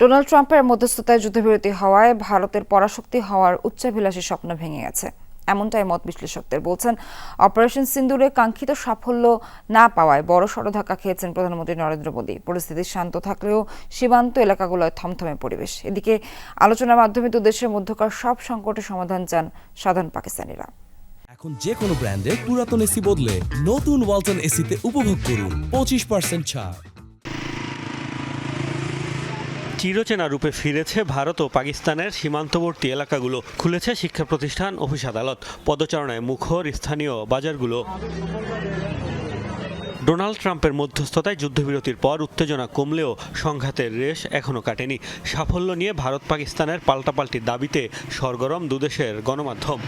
Donald ট্রাম্পের মধ্যস্থতায় যুদ্ধবিরতি হওয়ায় ভারতের পরাশক্তি হওয়ার উচ্চাভিলাষী স্বপ্ন ভেঙে গেছে। এমনটাই মত বিশ্লেষকদের বলছেন। অপারেশন সিন্দুরে কাঙ্ক্ষিত সাফল্য না পাওয়ায় বড় সড় ধাক্কা খেয়েছেন প্রধানমন্ত্রী নরেন্দ্র মোদী। পরিস্থিতি শান্ত থাকলেও সীমান্ত এলাকাগুলোয় থমথমে পরিবেশ। এদিকে আলোচনার মাধ্যমে দু দেশের মধ্যকার সব সংকটের সমাধান চান সাধারণ পাকিস্তানিরা। এখন যে কোনো ব্র্যান্ডের পুরাতন এসি বদলে নতুন ওয়ালটন এসিতে উপভোগ করুন। পঁচিশ পার্সেন্ট ছাড়। চিরচেনা রূপে ফিরেছে ভারত ও পাকিস্তানের সীমান্তবর্তী এলাকাগুলো। খুলেছে শিক্ষা প্রতিষ্ঠান, অফিস আদালত, পদচারণায় মুখর স্থানীয় বাজারগুলো। ডোনাল্ড ট্রাম্পের মধ্যস্থতায় যুদ্ধবিরতির পর উত্তেজনা কমলেও সংঘাতের রেশ এখনও কাটেনি। সাফল্য নিয়ে ভারত পাকিস্তানের পাল্টাপাল্টি দাবিতে সরগরম দুদেশের গণমাধ্যম।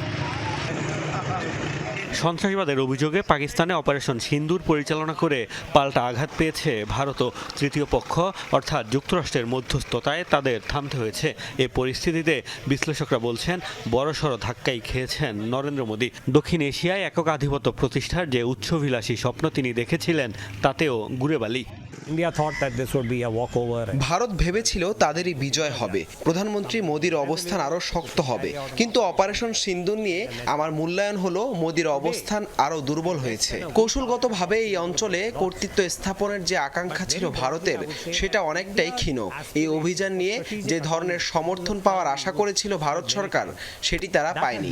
সন্ত্রাসবাদের অভিযোগে পাকিস্তানে অপারেশন সিন্দুর পরিচালনা করে পাল্টা আঘাত পেয়েছে ভারত ও তৃতীয় পক্ষ। অর্থাৎ যুক্তরাষ্ট্রের মধ্যস্থতায় তাদের থামতে হয়েছে। এ পরিস্থিতিতে বিশ্লেষকরা বলছেন, বড়সড় ধাক্কাই খেয়েছেন নরেন্দ্র মোদী। দক্ষিণ এশিয়ায় একক আধিপত্য প্রতিষ্ঠার যে উচ্চভিলাষী স্বপ্ন তিনি দেখেছিলেন, তাতেও গুড়ে ভারত ভেবেছিল তাদেরই বিজয় হবে। প্রধানমন্ত্রী মোদির অবস্থান আরও শক্ত হবে। কিন্তু অপারেশন সিন্ধু নিয়ে আমার মূল্যায়ন হলো মোদির অবস্থান আরও দুর্বল হয়েছে। কৌশলগতভাবে এই অঞ্চলে কর্তৃত্ব স্থাপনের যে আকাঙ্ক্ষা ছিল ভারতের সেটা অনেকটাই ক্ষীণ। এই অভিযান নিয়ে যে ধরনের সমর্থন পাওয়ার আশা করেছিল ভারত সরকার সেটি তারা পায়নি.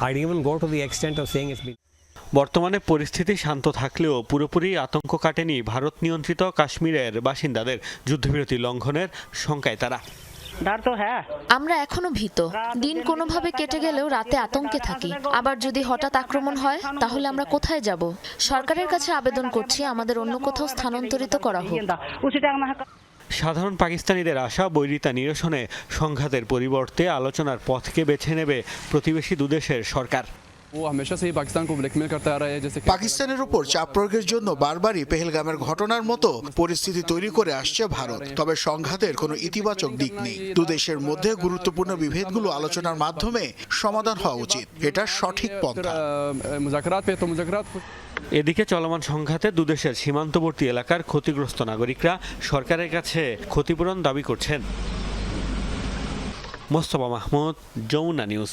I'd even go to the extent of saying it's been বর্তমানে পরিস্থিতি শান্ত থাকলেও পুরোপুরি আতঙ্ক কাটেনি ভারত নিয়ন্ত্রিত কাশ্মীরের বাসিন্দাদের যুদ্ধবিরতি লঙ্ঘনের শঙ্কায় তারা। হ্যাঁ। আমরা এখনও ভীত। দিন কোনোভাবে কেটে গেলেও রাতে আতঙ্কে থাকি। আবার যদি হঠাৎ আক্রমণ হয় তাহলে আমরা কোথায় যাব? সরকারের কাছে আবেদন করছি আমাদের অন্য কোথাও স্থানান্তরিত করা হোক। সাধারণ পাকিস্তানিদের আশা বৈরিতা নিরসনে সংঘাতের পরিবর্তে আলোচনার পথকে বেছে নেবে প্রতিবেশী দুদেশের সরকার। পাকিস্তানের উপর চাপ প্রয়োগের জন্য বারবারই পেহেলগামের ঘটনার মতো পরিস্থিতি তৈরি করে আসছে ভারত। তবে সংঘাতের কোনো ইতিবাচক দিক নেই। দুদেশের মধ্যে গুরুত্বপূর্ণ বিভেদগুলো আলোচনার মাধ্যমে সমাধান হওয়া উচিত। এটা সঠিক পন্থা। এদিকে চলমান সংঘাতে দুদেশের সীমান্তবর্তী এলাকার ক্ষতিগ্রস্ত নাগরিকরা সরকারের কাছে ক্ষতিপূরণ দাবি করছেন। মোস্তফা মাহমুদ যমুনা নিউজ।